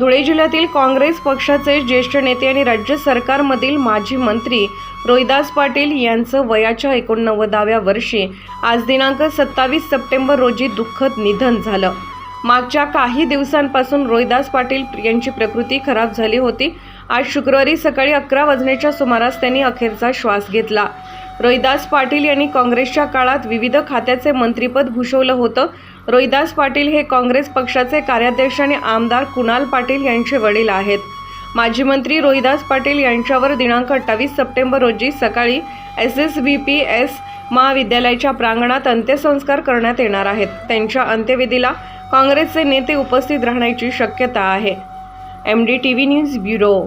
धुळे जिल्ह्यातील काँग्रेस पक्षाचे ज्येष्ठ नेते आणि राज्य सरकारमधील माजी मंत्री रोहिदास पाटील यांचं वयाच्या एकोणनव्वदाव्या वर्षी आज दिनांक सत्तावीस सप्टेंबर रोजी दुःखद निधन झालं. मागच्या काही दिवसांपासून रोहिदास पाटील यांची प्रकृती खराब झाली होती. आज शुक्रवारी सकाळी अकरा वाजण्याच्या सुमारास त्यांनी अखेरचा श्वास घेतला. रोहिदास पाटील यांनी काँग्रेसच्या काळात विविध खात्याचे मंत्रीपद भूषवलं होतं. रोहिदास पाटील हे काँग्रेस पक्षाचे कार्याध्यक्ष आणि आमदार कुणाल पाटील यांचे वडील आहेत. माजी मंत्री रोहिदास पाटील यांच्यावर दिनांक अठ्ठावीस सप्टेंबर रोजी सकाळी S S B P S महाविद्यालयाच्या प्रांगणात अंत्यसंस्कार करण्यात येणार आहेत. त्यांच्या अंत्यविधीला काँग्रेसचे नेते उपस्थित राहण्याची शक्यता आहे. M D T V news bureau.